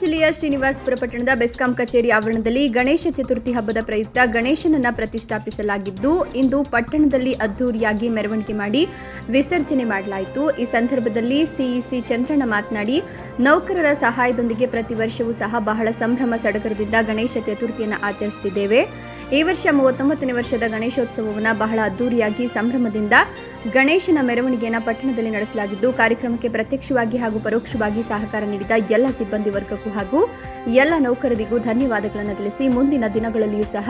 ಜಿಲ್ಲೆಯ ಶ್ರೀನಿವಾಸಪುರ ಪಟ್ಟಣದ ಬೆಸ್ಕಾಂ ಕಚೇರಿ ಆವರಣದಲ್ಲಿ ಗಣೇಶ ಚತುರ್ಥಿ ಹಬ್ಬದ ಪ್ರಯುಕ್ತ ಗಣೇಶನನ್ನ ಪ್ರತಿಷ್ಠಾಪಿಸಲಾಗಿದ್ದು, ಇಂದು ಪಟ್ಟಣದಲ್ಲಿ ಅದ್ದೂರಿಯಾಗಿ ಮೆರವಣಿಗೆ ಮಾಡಿ ವಿಸರ್ಜನೆ ಮಾಡಲಾಯಿತು. ಈ ಸಂದರ್ಭದಲ್ಲಿ ಸಿಇಸಿ ಚಂದ್ರಣ್ಣ ಮಾತನಾಡಿ, ನೌಕರರ ಸಹಾಯದೊಂದಿಗೆ ಪ್ರತಿ ವರ್ಷವೂ ಸಹ ಬಹಳ ಸಂಭ್ರಮ ಸಡಗರದಿಂದ ಗಣೇಶ ಚತುರ್ಥಿಯನ್ನು ಆಚರಿಸುತ್ತಿದ್ದೇವೆ ಈ ವರ್ಷ ಮೂವತ್ತೊಂಬತ್ತನೇ ವರ್ಷದ ಗಣೇಶೋತ್ಸವವನ್ನು ಬಹಳ ಅದ್ದೂರಿಯಾಗಿ ಸಂಭ್ರಮದಿಂದ ಗಣೇಶನ ಮೆರವಣಿಗೆಯನ್ನು ಪಟ್ಟಣದಲ್ಲಿ ನಡೆಸಲಾಗಿದ್ದು, ಕಾರ್ಯಕ್ರಮಕ್ಕೆ ಪ್ರತ್ಯಕ್ಷವಾಗಿ ಹಾಗೂ ಪರೋಕ್ಷವಾಗಿ ಸಹಕಾರ ನೀಡಿದ ಎಲ್ಲ ಸಿಬ್ಬಂದಿ ವರ್ಗಕ್ಕೂ ಹಾಗೂ ಎಲ್ಲ ನೌಕರರಿಗೂ ಧನ್ಯವಾದಗಳನ್ನು ತಿಳಿಸಿ ಮುಂದಿನ ದಿನಗಳಲ್ಲಿಯೂ ಸಹ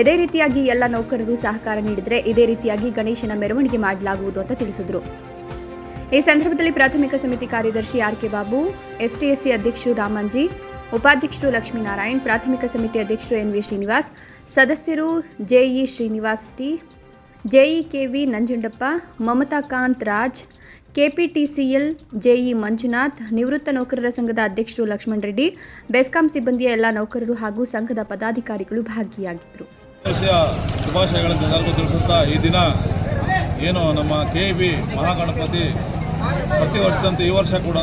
ಇದೇ ರೀತಿಯಾಗಿ ಎಲ್ಲ ನೌಕರರು ಸಹಕಾರ ನೀಡಿದರೆ ಇದೇ ರೀತಿಯಾಗಿ ಗಣೇಶನ ಮೆರವಣಿಗೆ ಮಾಡಲಾಗುವುದು ಅಂತ ತಿಳಿಸಿದರು. ಈ ಸಂದರ್ಭದಲ್ಲಿ ಪ್ರಾಥಮಿಕ ಸಮಿತಿ ಕಾರ್ಯದರ್ಶಿ ಆರ್ ಕೆ ಬಾಬು, ಎಸ್ಟಿಎಸ್ಸಿ ಅಧ್ಯಕ್ಷರು ರಾಮಂಜಿ, ಉಪಾಧ್ಯಕ್ಷರು ಲಕ್ಷ್ಮೀನಾರಾಯಣ್, ಪ್ರಾಥಮಿಕ ಸಮಿತಿ ಅಧ್ಯಕ್ಷರು ಎನ್ ವಿ ಶ್ರೀನಿವಾಸ್, ಸದಸ್ಯರು JE Srinivas T JE KV Nanjundappa, Mamata Kanth Raj KPTCL JE Manjunath, ನಿವೃತ್ತ ನೌಕರರ ಸಂಘದ ಅಧ್ಯಕ್ಷರು ಲಕ್ಷ್ಮಣ್ ರೆಡ್ಡಿ, ಬೆಸ್ಕಾಂ ಸಿಬ್ಬಂದಿಯ ಎಲ್ಲ ನೌಕರರು ಹಾಗೂ ಸಂಘದ ಪದಾಧಿಕಾರಿಗಳು ಭಾಗಿಯಾಗಿದ್ದರು. ಈ ದಿನ ಏನು ನಮ್ಮ ಕೆ ಬಿ ಮಹಾಗಣಪತಿ ಪ್ರತಿ ವರ್ಷದಂತೆ ಈ ವರ್ಷ ಕೂಡ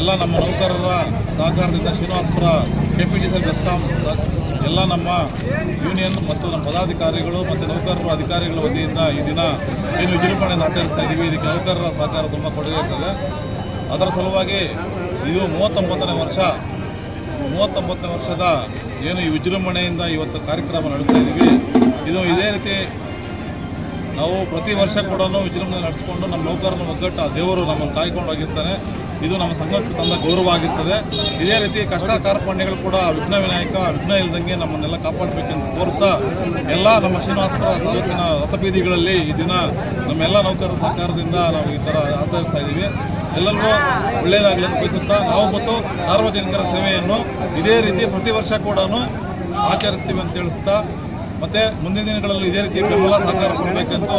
ಎಲ್ಲ ನಮ್ಮ ನೌಕರರ ಸಹಕಾರದಿಂದ Srinivaspur K P T C BESCOM ಎಲ್ಲ ನಮ್ಮ ಯೂನಿಯನ್ ಮತ್ತು ನಮ್ಮ ಪದಾಧಿಕಾರಿಗಳು ಮತ್ತು ನೌಕರರು ಅಧಿಕಾರಿಗಳ ವತಿಯಿಂದ ಈ ದಿನ ಏನು ವಿಜೃಂಭಣೆಯನ್ನು ಆಚರಿಸ್ತಾ ಇದ್ದೀವಿ ಇದಕ್ಕೆ ನೌಕರರ ಸಹಕಾರ ತುಂಬ ಕೊಡುಗೆ ಇರ್ತದೆ ಅದರ ಸಲುವಾಗಿ ಇದು ಮೂವತ್ತೊಂಬತ್ತನೇ ವರ್ಷ. ಮೂವತ್ತೊಂಬತ್ತನೇ ವರ್ಷದ ಏನು ಈ ವಿಜೃಂಭಣೆಯಿಂದ ಇವತ್ತು ಕಾರ್ಯಕ್ರಮ ನಡೆಸ್ತಾ ಇದ್ದೀವಿ ಇದು ಇದೇ ರೀತಿ ನಾವು ಪ್ರತಿ ವರ್ಷ ಕೂಡ ವಿಜೃಂಭಣೆ ನಡೆಸ್ಕೊಂಡು ನಮ್ಮ ನೌಕರನ ಒಗ್ಗಟ್ಟು ಆ ದೇವರು ನಮ್ಮನ್ನು ಕಾಯ್ಕೊಂಡು ಹೋಗಿರ್ತಾನೆ. ಇದು ನಮ್ಮ ಸಂಘಕ್ಕೆ ತಂದ ಗೌರವ ಆಗಿರ್ತದೆ. ಇದೇ ರೀತಿ ಕಷ್ಟ ಕಾರ್ಪಣ್ಯಗಳು ಕೂಡ ವಿಘ್ನ ವಿನಾಯಕ, ವಿಘ್ನ ಇಲ್ಲದಂಗೆ ನಮ್ಮನ್ನೆಲ್ಲ ಕಾಪಾಡಬೇಕೆಂದು ಕೋರುತ್ತಾ ಎಲ್ಲ ನಮ್ಮ ಶ್ರೀನಿವಾಸಪುರ ತಾಲೂಕಿನ ರಥಬೀದಿಗಳಲ್ಲಿ ಈ ದಿನ ನಮ್ಮೆಲ್ಲ ನೌಕರರ ಸಹಕಾರದಿಂದ ನಾವು ಈ ಥರ ಆಚರಿಸ್ತಾ ಇದ್ದೀವಿ. ಎಲ್ಲರಿಗೂ ಒಳ್ಳೆಯದಾಗಲಿ ಅಂತ ಬಯಸುತ್ತಾ ನಾವು ಮತ್ತು ಸಾರ್ವಜನಿಕರ ಸೇವೆಯನ್ನು ಇದೇ ರೀತಿ ಪ್ರತಿ ವರ್ಷ ಕೂಡ ಆಚರಿಸ್ತೀವಿ ಅಂತ ತಿಳಿಸ್ತಾ ಮತ್ತೆ ಮುಂದಿನ ದಿನಗಳಲ್ಲಿ ಇದೇ ರೀತಿ ಬೆಂಬಲ ಸಹಕಾರ ಕೊಡಬೇಕೆಂದು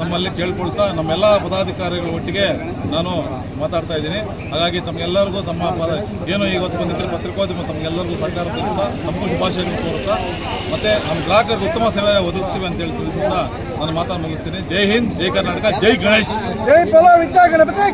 ನಮ್ಮಲ್ಲಿ ಕೇಳ್ಕೊಳ್ತಾ ನಮ್ಮೆಲ್ಲ ಪದಾಧಿಕಾರಿಗಳ ಒಟ್ಟಿಗೆ ನಾನು ಮಾತಾಡ್ತಾ ಇದ್ದೀನಿ. ಹಾಗಾಗಿ ತಮಗೆಲ್ಲರಿಗೂ ತಮ್ಮ ಪದ ಏನು ಇವತ್ತು ಬಂದಿದ್ದರೆ ಪತ್ರಿಕೋದ್ಯಮ ತಮಗೆಲ್ಲರಿಗೂ ಸಹಕಾರ ತಿಳಿಸ್ತಾ ನಮಗೂ ಶುಭಾಶಯಗಳು ತೋರುತ್ತಾ ಮತ್ತೆ ನಮ್ಮ ಗ್ರಾಹಕರಿಗೆ ಉತ್ತಮ ಸೇವೆ ಒದಗಿಸ್ತೀವಿ ಅಂತೇಳಿ ತಿಳಿಸುತ್ತಾ ನಾನು ಮಾತನ್ನು ಮುಗಿಸ್ತೀನಿ. ಜೈ ಹಿಂದ್ ಜೈ ಕರ್ನಾಟಕ ಜೈ ಗಣೇಶ್. ಜೈ ಗಣಪತಿ